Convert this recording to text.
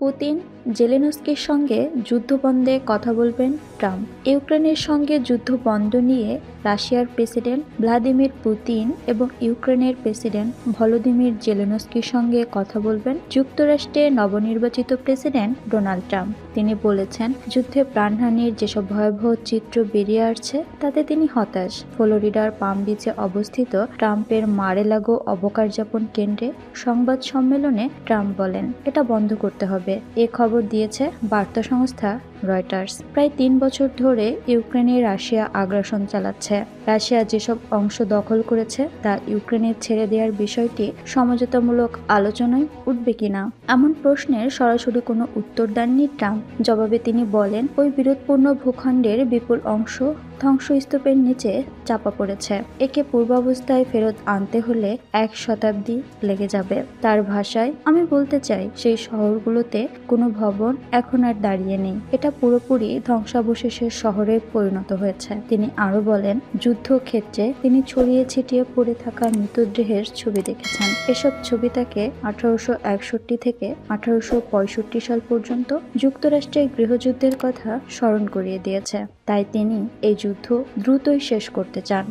Putin জেলেনস্কির সঙ্গে যুদ্ধ বন্ধে কথা বলবেন ট্রাম্প। ইউক্রেনের সঙ্গে যুদ্ধ বন্ধ নিয়ে রাশিয়ার প্রেসিডেন্ট ভ্লাদিমির পুতিন এবং ইউক্রেনের প্রেসিডেন্ট ভলোদিমির জেলেনস্কির সঙ্গে কথা বলবেন যুক্তরাষ্ট্রের নবনির্বাচিত প্রেসিডেন্ট ডোনাল্ড ট্রাম্প। তিনি বলেছেন, যুদ্ধে প্রাণহানির যেসব ভয়াবহ চিত্র বেরিয়ে আসছে, তাতে তিনি হতাশ। ফ্লোরিডার পাম বিচে অবস্থিত ট্রাম্পের মারেলাগো অবকারযাপন কেন্দ্রে সংবাদ সম্মেলনে ট্রাম্প বলেন, এটা বন্ধ করতে হবে। এ খবর দিয়েছে বার্তা সংস্থা রয়টার্স। প্রায় তিন বছর ধরে ইউক্রেনে রাশিয়া আগ্রাসন চালাচ্ছে। রাশিয়া যেসব অংশ দখল করেছে তা ইউক্রেনের ছেড়ে দেওয়ার বিষয়টি সমঝোতামূলক আলোচনায় উঠবে কিনা? এমন প্রশ্নের সরাসরি কোনো উত্তর দেননি ট্রাম্প। জবাবে তিনি বলেন, ওই বিরোধপূর্ণ ভূখণ্ডের বিপুল অংশ ধ্বংসস্তূপের নিচে চাপা পড়েছে। একে পূর্বাবস্থায় ফেরত আনতে হলে এক শতাব্দী লেগে যাবে। তার ভাষায় আমি বলতে চাই, সেই শহরগুলোতে কোনো ভবন এখন আর দাঁড়িয়ে নেই। এটা পুরোপুরি ধ্বংসাবশেষের শহরে পরিণত হয়েছে। তিনি আরও বলেন, যুদ্ধক্ষেত্রে তিনি ছড়িয়ে ছিটিয়ে পড়ে থাকা মৃতদেহের ছবি দেখেছেন। এসব ছবি তাকে আঠারোশো একষট্টি থেকে আঠারোশো পঁয়ষট্টি সাল পর্যন্ত যুক্তরাষ্ট্রের গৃহযুদ্ধের কথা স্মরণ করিয়ে দিয়েছে। তাই তিনি এই যুদ্ধ দ্রুতই শেষ করতে চান।